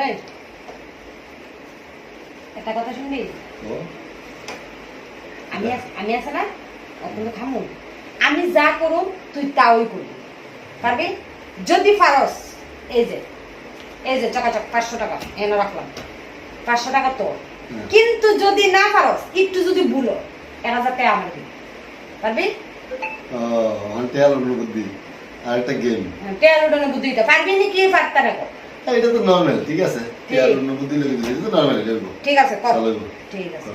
এই। একটা কথা শুনবি? আমি আমি আছে না? অত্যন্ত খামু আমি যা করুম তুই তাওই করবি। পারবি? যদি পারস এই যে এই যে চকাচক পাঁচশো টাকা এনে রাখলাম। পাঁচশো টাকা তোর কিন্তু যদি না পারস একটু যদি ভুলো এক হাজার টাকা আমার দিবি। পারবি? বুদ্ধি। আর একটা গেম উঠানো বুদ্ধি দিতে পারবি নাকি পারতা রাখো এটা তো নর্মাল ঠিক আছে? ঠিক। অন্য বুদ্ধি লেগে দিলে এটা তো নর্মাল ঠিক আছে কর। ঠিক আছে।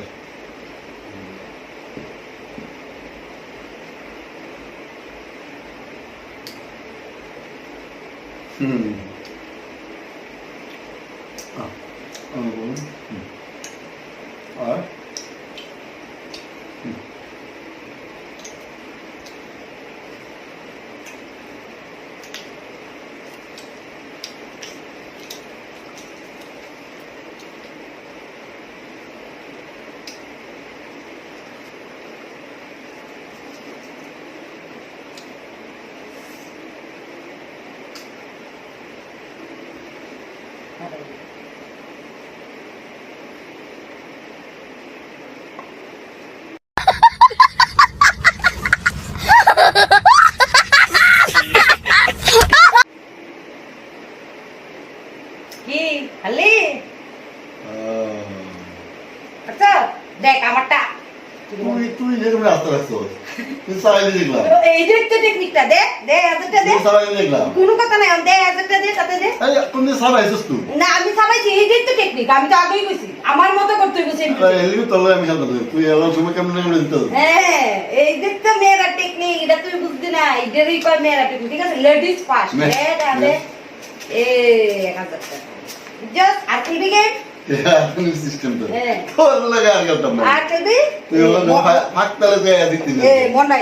হুম। আহ। হুম। কি খালি আহ, আচ্ছা দেখ আমারটা তুই তুই যেরকম রাস্তা রাখছো তুই সারাই দেখলাম এই যে একটা টেকনিকটা দে দে হাজারটা দে। তুই সারাই দেখলাম কোনো কথা নাই দে হাজারটা দে তাতে দে। এই তুমি সারাইছিস তুই না আমি সবাইছি এই যে একটা টেকনিক আমি তো আগেই কইছি আমার মতো করতে আরে এলিও তলে আমি পারি। তুই এলাম সময় কেমন কেমন দিতে হ্যাঁ এই যে তো মেয়েরা টেকনিক এটা তুই বুঝবি না এটারই কয় মেয়েরা টেকনিক ঠিক আছে? লেডিস ফার্স্ট দে দে এ এক হাজার টাকা। জাস্ট আর খেলবি গেম তুমি সিস্টেম তো হ্যাঁ। তোর লাগে আর খেলতাম না আর খেলবি ফাঁক তালে যায় দিতে এ মন নাই